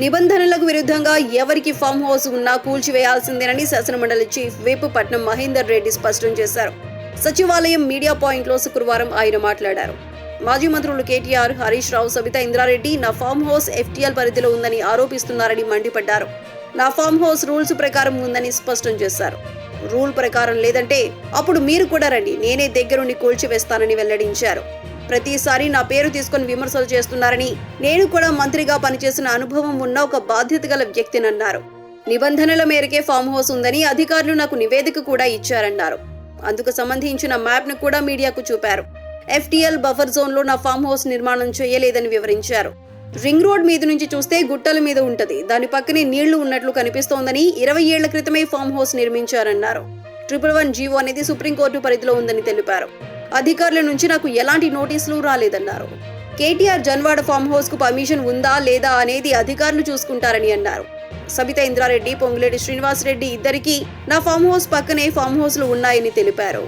నిబంధనలకు విరుద్ధంగా ఎవరికి ఫామ్ హౌస్ ఉన్నా కూల్చివేయాల్సిందేనని శాసనమండలి చీఫ్ విప్ పట్నం మహేందర్ రెడ్డి స్పష్టం చేశారు. సచివాలయం మీడియా పాయింట్లో శుక్రవారం ఆయన మాట్లాడారు. మాజీ మంత్రులు కేటీఆర్ హరీష్ రావు సబిత ఇంద్రారెడ్డి నా ఫామ్ హౌస్ ఎఫ్టీఎల్ పరిధిలో ఉందని ఆరోపిస్తున్నారని మండిపడ్డారు. నా ఫామ్ హౌస్ రూల్స్ ప్రకారం ఉందని స్పష్టం చేశారు. రూల్ ప్రకారం లేదంటే అప్పుడు మీరు కూడా రండి. నేనే దగ్గరుండి కూల్చివేస్తానని వెల్లడించారు. ప్రతిసారి నా పేరు తీసుకొని విమర్శలు చేస్తున్నారని నేను కూడా మంత్రిగా పనిచేసిన అనుభవం ఉన్న ఒక బాధ్యత గల వ్యక్తినన్నారు. నిబంధనల మేరకే ఫామ్ హౌస్ ఉందని అధికారులు నాకు నివేదిక కూడా ఇచ్చారన్నారు. అందుకు సంబంధించిన మ్యాప్ను కూడా మీడియాకు చూపారు. ఎఫ్టీఎల్ బఫర్ జోన్లో నా ఫామ్ హౌస్ నిర్మాణం చేయలేదని వివరించారు. రింగ్ రోడ్ మీద నుంచి చూస్తే గుట్టల మీద ఉంటది. దాని పక్కనే నీళ్ళు ఉన్నట్లు కనిపిస్తోందని ఇరవై ఏళ్ళ క్రితమే ఫామ్ హౌస్ నిర్మించారన్నారు. ట్రిపుల్ వన్ జీవో అనేది సుప్రీంకోర్టు పరిధిలో ఉందని తెలిపారు. అధికారుల నుంచి నాకు ఎలాంటి నోటీసులు రాలేదన్నారు. కేటీఆర్ జన్వాడ ఫామ్ హౌస్కు పర్మిషన్ ఉందా లేదా అనేది అధికారులు చూసుకుంటారని అన్నారు. సబితా ఇంద్రారెడ్డి పొంగులేటి శ్రీనివాస్ రెడ్డి ఇద్దరికీ నా ఫామ్ హౌస్ పక్కనే ఫామ్ హౌస్లు ఉన్నాయని తెలిపారు.